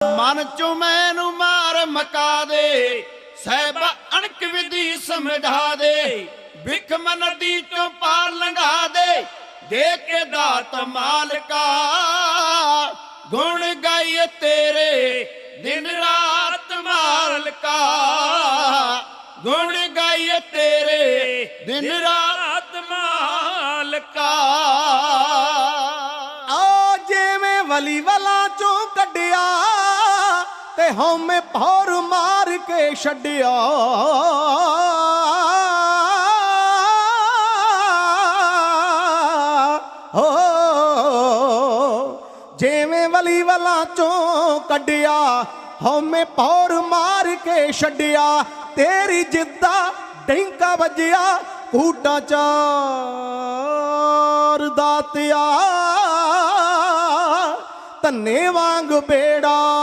ਮਨ ਚੋਂ ਮੈਨੂੰ ਮਾਰ ਮਕਾ ਦੇ, ਸਹਿਬਾ ਅਣਕ ਵਿਧੀ ਸਮਝਾ ਦੇ ਵਿਖਮ ਨਦੀ ਚੋਂ ਪਾਰ ਲੰਘਾ ਦੇ ਦੇ ਕੇ ਦਾਤ ਮਾਲਕਾ, ਗੁਣ ਗਾਈਏ ਤੇਰੇ, ਦਿਨ ਰਾਤ ਮਾਲਕਾ, ਗੁਣ ਗਾਈਏ ਤੇਰੇ, ਦਿਨ ਰਾਤ ਮਾਲਕਾ। ਆ ਜਿਵੇਂ ਵਲੀ ਵਲਾ ਚੋਂ ਕੱਢਿਆ ਤੇ ਹਉਮੈ ਭੌਰ ਮਾਰ ਕੇ ਛੱਡਿਆ। ਹੋ ਜਿਵੇਂ ਵਲੀ ਵਲਾ ਚੋਂ ਕੱਢਿਆ, ਹਉਮੈ ਭੌਰ ਮਾਰ ਕੇ ਛੱਡਿਆ, ਤੇਰੀ ਜਿੱਦਾ ਡੈਂਕਾ ਵੱਜਿਆ, ਕੂਟਾ ਚਾਰ ਦਾਤਿਆ ਧੰਨੇ ਵਾਂਗ ਬੇੜਾ।